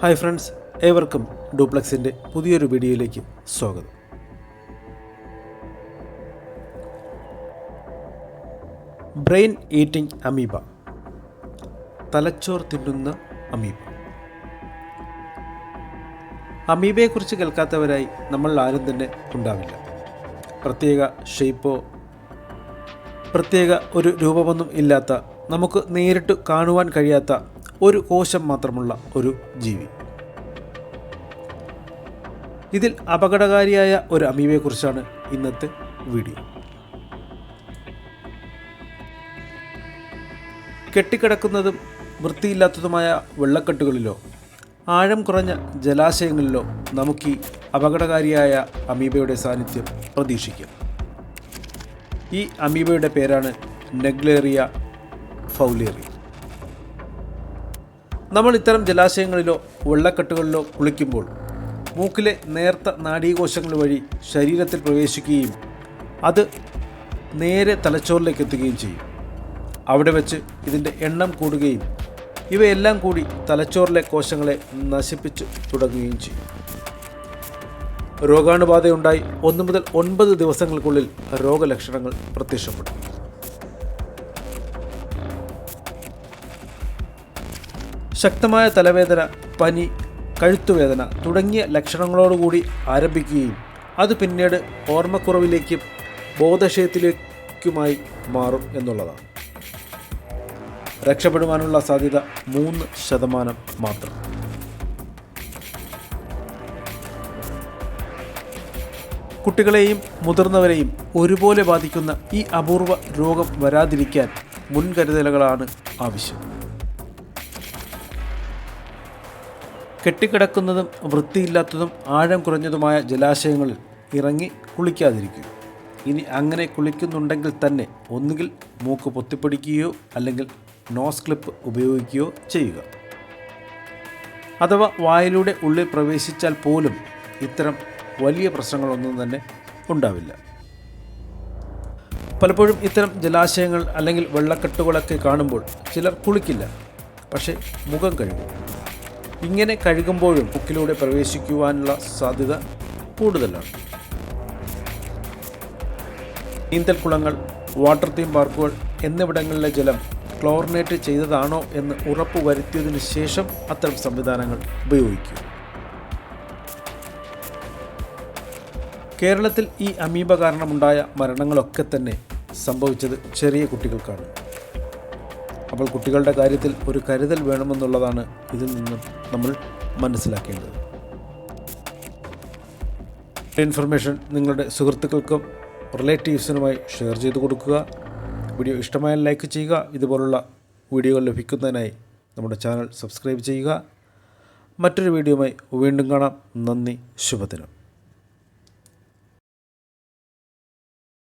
Hi friends ഏവർക്കും ഡ്യൂപ്ലക്സിന്റെ പുതിയൊരു വീഡിയോയിലേക്ക് സ്വാഗതം. Brain eating amoeba. തലച്ചോർ തിന്നുന്ന അമീബ. അമീബയെക്കുറിച്ച് കേൾക്കാത്തവരായി നമ്മൾ ആരും തന്നെ ഉണ്ടാവില്ല. പ്രത്യേക ഷേപ്പോ പ്രത്യേക ഒരു രൂപമൊന്നും ഇല്ലാത്ത നമുക്ക് നേരിട്ട് കാണുവാൻ കഴിയാത്ത ഒരു കോശം മാത്രമുള്ള ഒരു ജീവി. ഇതിൽ അപകടകാരിയായ ഒരു അമീബയെക്കുറിച്ചാണ് ഇന്നത്തെ വീഡിയോ. കെട്ടിക്കിടക്കുന്നതും വൃത്തിയില്ലാത്തതുമായ വെള്ളക്കെട്ടുകളിലോ ആഴം കുറഞ്ഞ ജലാശയങ്ങളിലോ നമുക്ക് ഈ അപകടകാരിയായ അമീബയുടെ സാന്നിധ്യം പ്രതീക്ഷിക്കാം. ഈ അമീബയുടെ പേരാണ് നെഗ്ലേറിയ ഫൗലേറിയ. നമ്മൾ ഇത്തരം ജലാശയങ്ങളിലോ വെള്ളക്കെട്ടുകളിലോ കുളിക്കുമ്പോൾ മൂക്കിലെ നേർത്ത നാഡീകോശങ്ങൾ വഴി ശരീരത്തിൽ പ്രവേശിക്കുകയും അത് നേരെ തലച്ചോറിലേക്ക് എത്തുകയും ചെയ്യും. അവിടെ വെച്ച് ഇതിന്റെ എണ്ണം കൂടുകയും ഇവയെല്ലാം കൂടി തലച്ചോറിലെ കോശങ്ങളെ നശിപ്പിച്ച് തുടങ്ങുകയും ചെയ്യും. രോഗാണുബാധയുണ്ടായി ഒന്ന് മുതൽ ഒൻപത് ദിവസങ്ങൾക്കുള്ളിൽ രോഗലക്ഷണങ്ങൾ പ്രത്യക്ഷപ്പെടും. ശക്തമായ തലവേദന പനി കഴുത്തുവേദന തുടങ്ങിയ ലക്ഷണങ്ങളോടുകൂടി ആരംഭിക്കുകയും അത് പിന്നീട് ഓർമ്മക്കുറവിലേക്കും ബോധക്ഷയത്തിലേക്കുമായി മാറും എന്നുള്ളതാണ്. രക്ഷപ്പെടുവാനുള്ള സാധ്യത മൂന്ന് ശതമാനം മാത്രം. കുട്ടികളെയും മുതിർന്നവരെയും ഒരുപോലെ ബാധിക്കുന്ന ഈ അപൂർവ രോഗം വരാതിരിക്കാൻ മുൻകരുതലുകളാണ് ആവശ്യം. കെട്ടിക്കിടക്കുന്നതും വൃത്തിയില്ലാത്തതും ആഴം കുറഞ്ഞതുമായ ജലാശയങ്ങളിൽ ഇറങ്ങി കുളിക്കാതിരിക്കും ഇനി അങ്ങനെ കുളിക്കുന്നുണ്ടെങ്കിൽ തന്നെ ഒന്നുകിൽ മൂക്ക് പൊത്തിപ്പിടിക്കുകയോ അല്ലെങ്കിൽ നോസ് ക്ലിപ്പ് ഉപയോഗിക്കുകയോ ചെയ്യുക. അഥവാ വായിലൂടെ ഉള്ളിൽ പ്രവേശിച്ചാൽ പോലും ഇത്തരം വലിയ പ്രശ്നങ്ങളൊന്നും തന്നെ ഉണ്ടാവില്ല. പലപ്പോഴും ഇത്തരം ജലാശയങ്ങൾ അല്ലെങ്കിൽ വെള്ളക്കെട്ടുകളൊക്കെ കാണുമ്പോൾ ചിലർ കുളിക്കില്ല പക്ഷേ മുഖം കഴുകും. ഇങ്ങനെ കഴുകുമ്പോഴും പുക്കിലൂടെ പ്രവേശിക്കുവാനുള്ള സാധ്യത കൂടുതലാണ്. നീന്തൽക്കുളങ്ങൾ വാട്ടർ തീം പാർക്കുകൾ എന്നിവിടങ്ങളിലെ ജലം ക്ലോറിനേറ്റ് ചെയ്തതാണോ എന്ന് ഉറപ്പുവരുത്തിയതിന് ശേഷം അത്തരം സംവിധാനങ്ങൾ ഉപയോഗിക്കുക കേരളത്തിൽ ഈ അമീബ കാരണമുണ്ടായ മരണങ്ങളൊക്കെ തന്നെ സംഭവിച്ചത് ചെറിയ കുട്ടികൾക്കാണ്. അപ്പോൾ കുട്ടികളുടെ കാര്യത്തിൽ ഒരു കരുതൽ വേണമെന്നുള്ളതാണ് ഇതിൽ നിന്നും നമ്മൾ മനസ്സിലാക്കേണ്ടത്. ഇൻഫർമേഷൻ നിങ്ങളുടെ സുഹൃത്തുക്കൾക്കും റിലേറ്റീവ്സിനുമായി ഷെയർ ചെയ്ത് കൊടുക്കുക. വീഡിയോ ഇഷ്ടമായാൽ ലൈക്ക് ചെയ്യുക. ഇതുപോലുള്ള വീഡിയോകൾ ലഭിക്കുന്നതിനായി നമ്മുടെ ചാനൽ സബ്സ്ക്രൈബ് ചെയ്യുക. മറ്റൊരു വീഡിയോയുമായി വീണ്ടും കാണാം. നന്ദി. ശുഭദിനം.